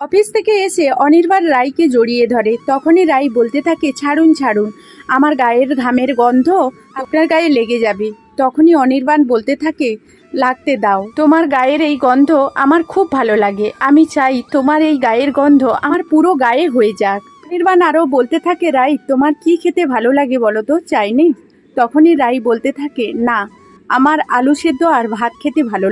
Office থেকে এসে অনির্বাণ রায়কে জড়িয়ে ধরে। তখনই রায় বলতে থাকে, ছাড়ুন ছাড়ুন, আমার গায়ের ঘামের গন্ধ আপনার গায়ে লেগে যাবে। তখনই অনির্বাণ বলতে থাকে, লাগতে দাও, তোমার গায়ের এই গন্ধ আমার খুব ভালো লাগে। আমি চাই তোমার এই গায়ের গন্ধ আমার পুরো গায়ে হয়ে যাক। অনির্বাণ আরও বলতে থাকে রাই তোমার কি খেতে ভালো লাগে বলো তো চাইনি তখনই রাই বলতে থাকে, না, আমার আলু সেদ্ধ আর ভাত খেতে ভালো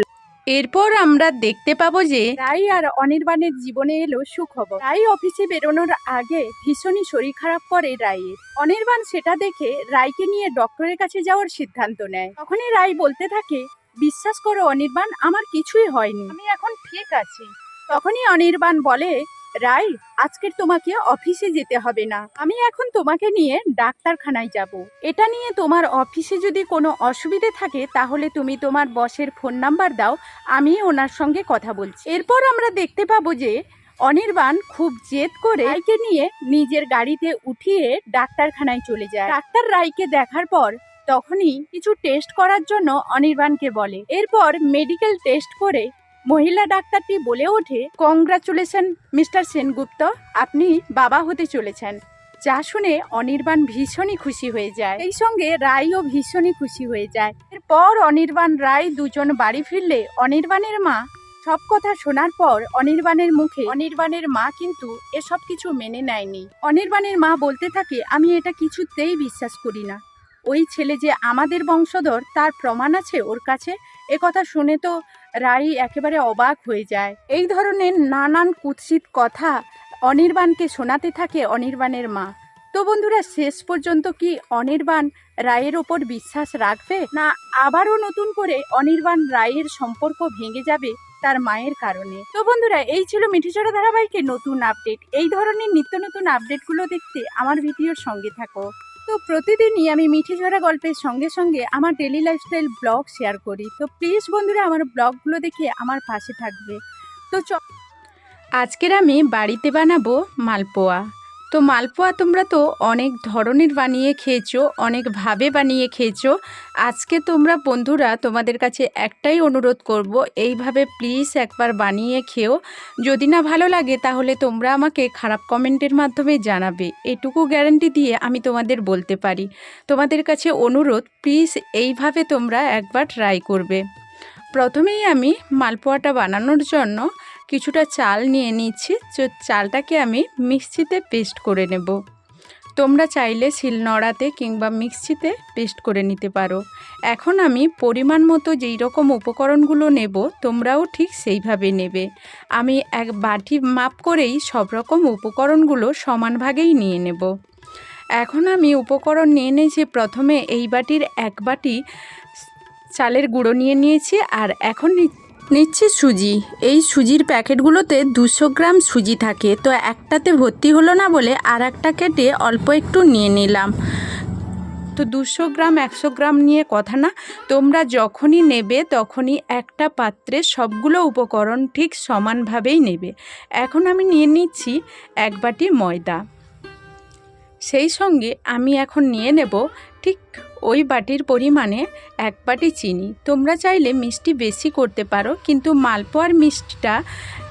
এরপর আমরা দেখতে পাবো যে রাই আর অনির্বাণের জীবনে এলো সুখবর। রাই অফিসে বেরোনোর আগে ভীষণই শরীর খারাপ করে রায়ের অনির্বাণ সেটা দেখে রায়কে নিয়ে ডক্টরের কাছে যাওয়ার সিদ্ধান্ত নেয়। তখনই রাই বলতে থাকে, বিশ্বাস করো অনির্বাণ, আমার কিছুই হয়নি। আমি এখন ঠিক আছি। তখনই অনির্বাণ বলে রাই আজকের তোমাকে অফিসে যেতে হবে না। আমি এখন তোমাকে নিয়ে ডাক্তারখানায় যাব। এটা নিয়ে তোমার অফিসে যদি কোনো অসুবিধে থাকে, তাহলে তুমি তোমার বসের ফোন নাম্বার দাও, আমি ওনার সঙ্গে কথা বলছি। এরপর আমরা দেখতে পাবো যে, অনির্বাণ খুব জেদ করে রায়কে নিয়ে নিজের গাড়িতে উঠিয়ে ডাক্তারখানায় চলে যায়। ডাক্তার রায়কে দেখার পর তখনই কিছু টেস্ট করার জন্য অনির্বাণকে বলে। এরপর মেডিকেল টেস্ট করে মহিলা ডাক্তারটি বলে ওঠে, কংগ্রাচুলেশন, মিস্টার সেনগুপ্ত, আপনি বাবা হতে চলেছেন। যা শুনে অনির্বাণ ভীষণই খুশি হয়ে যায়। এই সঙ্গে রায়ও ভীষণই খুশি হয়ে যায়। এরপর অনির্বাণ রায় দুজন বাড়ি ফিরলে অনির্বাণের মা সব কথা শোনার পর অনির্বাণের মুখে, অনির্বাণের মা কিন্তু এসব কিছু মেনে নেয়নি। অনির্বাণের মা বলতে থাকে, আমি এটা কিছুতেই বিশ্বাস করি না। ওই ছেলে যে আমাদের বংশধর, তার প্রমাণ আছে ওর কাছে। এ কথা শুনে তো রাই একেবারে অবাক হয়ে যায়। এই ধরনের নানান কুৎসিত কথা অনির্বাণকে শোনাতে থাকে অনির্বাণের মা। তো বন্ধুরা, শেষ পর্যন্ত কি অনির্বাণ রায়ের ওপর বিশ্বাস রাখবে? না, আবারও নতুন করে অনির্বাণ রায়ের সম্পর্ক ভেঙে যাবে তার মায়ের কারণে। তো বন্ধুরা, এই ছিল মিঠিচড়া ধারাবাহিকের নতুন আপডেট। এই ধরনের নিত্য নতুন আপডেটগুলো দেখতে আমার ভিডিওর সঙ্গে থাকো। তো প্রতিদিনই আমি মিঠি ঝরা গল্পের সঙ্গে সঙ্গে আমার ডেলি লাইফস্টাইল ব্লগ শেয়ার করি। তো প্লিজ বন্ধুরা, আমার ব্লগগুলো দেখে আমার পাশে থাকবে। তো আজকের আমি বাড়িতে বানাবো মালপোয়া। তো মালপোয়া তোমরা তো অনেক ধরনের বানিয়ে খেয়েছো অনেকভাবে বানিয়ে খেয়েছো। আজকে তোমরা বন্ধুরা তোমাদের কাছে একটাই অনুরোধ করব, এইভাবে প্লিজ একবার বানিয়ে খেও। যদি না ভালো লাগে তাহলে তোমরা আমাকে খারাপ কমেন্টের মাধ্যমে জানাবে, এটুকু গ্যারান্টি দিয়ে আমি তোমাদের বলতে পারি। তোমাদের কাছে অনুরোধ প্লিজ এইভাবে তোমরা একবার ট্রাই করবে। প্রথমেই আমি মালপোয়াটা বানানোর জন্য কিছুটা চাল নিয়ে নিচ্ছি চালটাকে আমি মিক্সিতে পেস্ট করে নেব। তোমরা চাইলে শিলনোড়াতে কিংবা মিক্সিতে পেস্ট করে নিতে পারো। এখন আমি পরিমাণ মতো যেই রকম উপকরণগুলো নেব, তোমরাও ঠিক সেইভাবে নেবে। আমি এক বাটি মাপ করেই সব রকম উপকরণগুলো সমান ভাগেই নিয়ে নেব। এখন আমি উপকরণ নিয়ে নিয়েছি, প্রথমে এই বাটির এক বাটি চালের গুঁড়ো নিয়ে নিয়েছি, আর এখন নিচ্ছি সুজি। এই সুজির প্যাকেটগুলোতে দুশো গ্রাম সুজি থাকে। তো একটাতে ভর্তি হলো না বলে আর একটা কেটে অল্প একটু নিয়ে নিলাম। তো দুশো গ্রাম, একশো গ্রাম নিয়ে কথা না। তোমরা যখনই নেবে তখনই একটা পাত্রে সবগুলো উপকরণ ঠিক সমানভাবেই নেবে। এখন আমি নিয়ে নিচ্ছি এক বাটি ময়দা। সেই সঙ্গে আমি এখন নিয়ে নেব ঠিক ওই বাটির পরিমাণে এক বাটি চিনি। তোমরা চাইলে মিষ্টি বেশি করতে পারো, কিন্তু মালপোয়ার মিষ্টিটা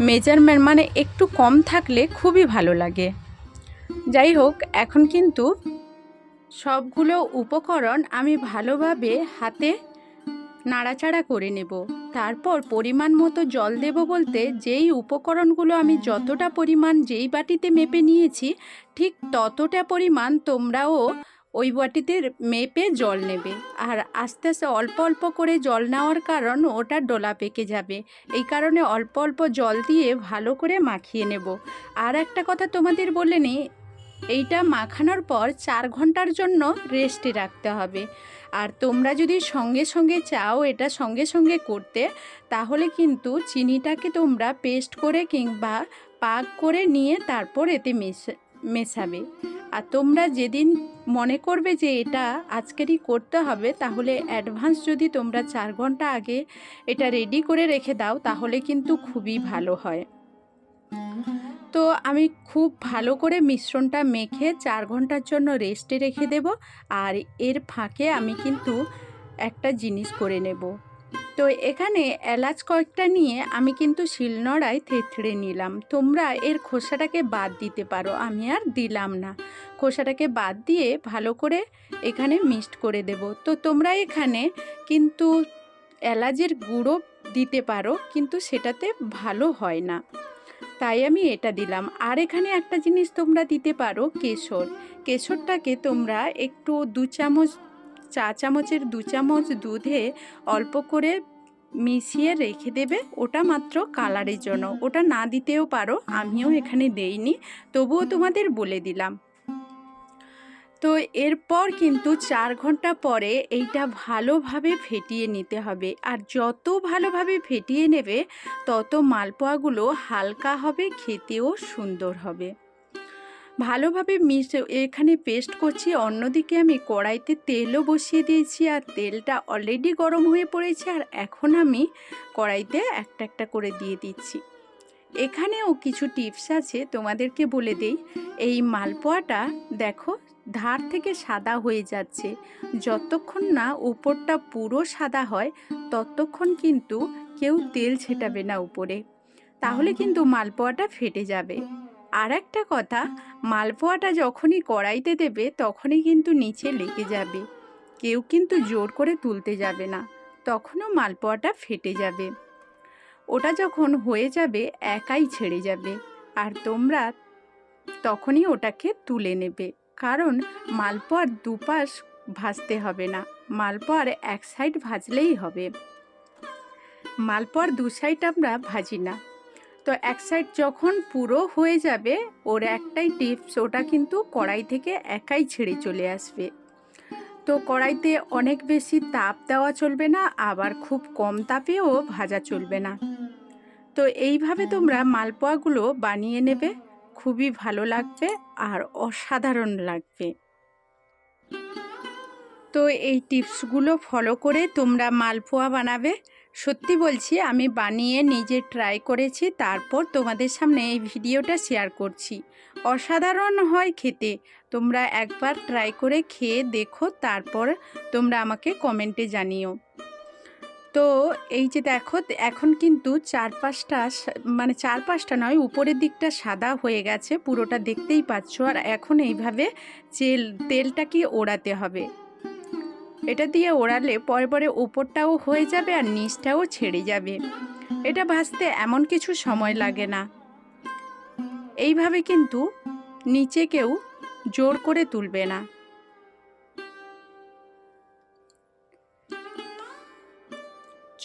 মেজারমেন্ট মানে একটু কম থাকলে খুবই ভালো লাগে। যাই হোক, এখন কিন্তু সবগুলো উপকরণ আমি ভালোভাবে হাতে নাড়াচাড়া করে নেব। তারপর পরিমাণ মতো জল দেব বলতে যেই উপকরণগুলো আমি যতটা পরিমাণ যেই বাটিতে মেপে নিয়েছি, ঠিক ততটা পরিমাণ তোমরাও ওই বাটিতে মেপে জল নেবে। আর আস্তে আস্তে অল্প অল্প করে জল নেওয়ার কারণ ওটা ডোলা পেকে যাবে। এই কারণে অল্প অল্প জল দিয়ে ভালো করে মাখিয়ে নেব। আর একটা কথা তোমাদের বলে নিই, এইটা মাখানোর পর চার ঘণ্টার জন্য রেস্টে রাখতে হবে। আর তোমরা যদি সঙ্গে সঙ্গে চাও এটা সঙ্গে সঙ্গে করতে, তাহলে কিন্তু চিনিটাকে তোমরা পেস্ট করে কিংবা পাক করে নিয়ে তারপর এতে মেশা মেশাবে। আর তোমরা যেদিন মনে করবে যে এটা আজকেরই করতে হবে, তাহলে অ্যাডভান্স যদি তোমরা চার ঘণ্টা আগে এটা রেডি করে রেখে দাও, তাহলে কিন্তু খুবই ভালো হয়। তো আমি খুব ভালো করে মিশ্রণটা মেখে চার ঘণ্টার জন্য রেস্টে রেখে দেব, আর এর ফাঁকে আমি কিন্তু একটা জিনিস করে নেব। তো এখানে এলাচ কয়েকটা নিয়ে আমি কিন্তু শিলনোড়ায় থেথড়ে নিলাম। তোমরা এর খোসাটাকে বাদ দিতে পারো, আমি আর দিলাম না। খোসাটাকে বাদ দিয়ে ভালো করে এখানে মিক্সড করে দেব। তো তোমরা এখানে কিন্তু এলাচের গুঁড়ো দিতে পারো, কিন্তু সেটাতে ভালো হয় না। তাই আমি এটা দিলাম। আর এখানে একটা জিনিস তোমরা দিতে পারো, কেশর। কেশরটাকে তোমরা একটু দু চামচ চা চামচের দু চামচ দুধে অল্প করে মিশিয়ে রেখে দেবে। ওটা মাত্র কালারের জন্য। ওটা না দিতেও পারো, আমিও এখানে দেইনি। তবুও তোমাদের বলে দিলাম। তো এরপর কিন্তু চার ঘণ্টা পরে এইটা ভালোভাবে ফেটিয়ে নিতে হবে। আর যত ভালোভাবে ফেটিয়ে নেবে, তত মালপোয়াগুলো হালকা হবে, খেতেও সুন্দর হবে। ভালোভাবে মিশ, এখানে পেস্ট করছি, অন্যদিকে আমি কড়াইতে তেলও বসিয়ে দিয়েছি, আর তেলটা অলরেডি গরম হয়ে পড়েছে, আর এখন আমি কড়াইতে একটা একটা করে দিয়ে দিচ্ছি। এখানেও কিছু টিপস আছে, তোমাদেরকে বলে দেই। এই মালপোয়াটা দেখো, ধার থেকে সাদা হয়ে যাচ্ছে। যতক্ষণ না উপরটা পুরো সাদা হয়, ততক্ষণ কিন্তু কেউ তেল ছেটাবে না উপরে। তাহলে কিন্তু মালপোয়াটা ফেটে যাবে। আর একটা কথা, মালপোয়াটা যখনই কড়াইতে দেবে, তখনই কিন্তু নিচে লেগে যাবে। কেউ কিন্তু জোর করে তুলতে যাবে না, তখনও মালপোয়াটা ফেটে যাবে। ওটা যখন হয়ে যাবে, একাই ছেড়ে যাবে। আর তোমরা তখনই ওটাকে তুলে নেবে। কারণ মালপোয়ার দুপাশ ভাজতে হবে না, মালপোয়ার এক সাইড ভাজলেই হবে। মালপোয়ার দু সাইড আমরা ভাজি না। তো এক সাইড যখন পুরো হয়ে যাবে, ওর একটাই টিপস ওটা কিন্তু কড়াই থেকে একাই ছেড়ে চলে আসবে। তো কড়াইতে অনেক বেশি তাপ দেওয়া চলবে না, আবার খুব কম তাপেও ভাজা চলবে না। তো এইভাবে তোমরা মালপোয়াগুলো বানিয়ে নেবে, খুবই ভালো লাগবে আর অসাধারণ লাগবে। তো এই টিপসগুলো ফলো করে তোমরা মালপোয়া বানাবে সত্যি বলছি, আমি বানিয়ে নিজে ট্রাই করেছি, তারপর তোমাদের সামনে এই ভিডিওটা শেয়ার করছি। অসাধারণ হয় খেতে। তোমরা একবার ট্রাই করে খেয়ে দেখো, তারপর তোমরা আমাকে কমেন্টে জানিও। তো এই যে দেখো, এখন কিন্তু চারপাশটা মানে চারপাশটা নয়, উপরের দিকটা সাদা হয়ে গেছে, পুরোটা দেখতেই পাচ্ছ। আর এখন এইভাবে তেল, তেলটাকে ওড়াতে হবে। এটা দিয়ে ওড়ালে পরে পরে উপরটাও হয়ে যাবে আর নিচটাও ছেড়ে যাবে। এটা ভাজতে এমন কিছু সময় লাগে না। এইভাবে কিন্তু নিচে কেউ জোর করে তুলবে না।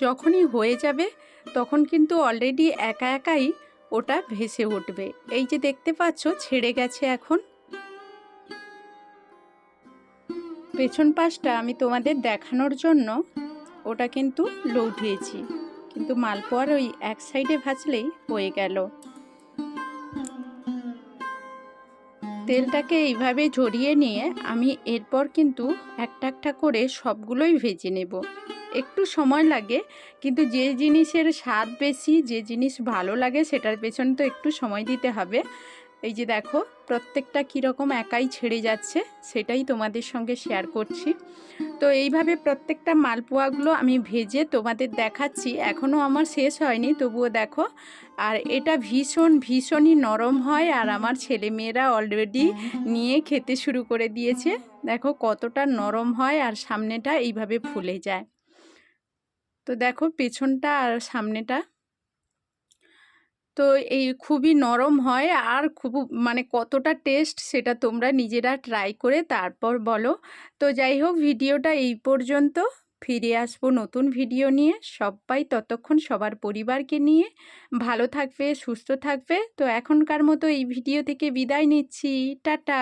যখনই হয়ে যাবে, তখন কিন্তু অলরেডি একা একাই ওটা ভেসে উঠবে। এই যে দেখতে পাচ্ছ, ছেড়ে গেছে এখন। পেছন পাশটা আমি তোমাদের দেখানোর জন্য ওটা কিন্তু লৌটিয়েছি। কিন্তু মালপোয়ার ওই এক সাইডে ভাজলেই হয়ে গেল। তেলটাকে এইভাবে ঝরিয়ে নিয়ে আমি এরপর কিন্তু একটা একটা করে সবগুলোই ভেজে নেব। একটু সময় লাগে, কিন্তু যে জিনিসের স্বাদ বেশি, যে জিনিস ভালো লাগে, সেটার পেছনে তো একটু সময় দিতে হবে। এই যে দেখো, প্রত্যেকটা কীরকম একাই ছেড়ে যাচ্ছে, সেটাই তোমাদের সঙ্গে শেয়ার করছি। তো এইভাবে প্রত্যেকটা মালপোয়াগুলো আমি ভেজে তোমাদের দেখাচ্ছি এখনও আমার শেষ হয়নি, তবুও দেখো। আর এটা ভীষণ, ভীষণই নরম হয়, আর আমার ছেলেমেয়েরা অলরেডি নিয়ে খেতে শুরু করে দিয়েছে। দেখো কতটা নরম হয়, আর সামনেটা এইভাবে ফুলে যায়। তো দেখো পেছনটা আর সামনেটা তো এই খুবই নরম হয়। আর খুব মানে কতটা টেস্ট সেটা তোমরা নিজেরা ট্রাই করে তারপর বলো। তো যাই হোক, ভিডিওটা এই পর্যন্ত। ফিরে আসব নতুন ভিডিও নিয়ে। সবাই ততক্ষণ সবার পরিবারকে নিয়ে। ভালো থাকবে, সুস্থ থাকবে। তো এখনকার মতো এই ভিডিও থেকে বিদায় নিচ্ছি। টাটা!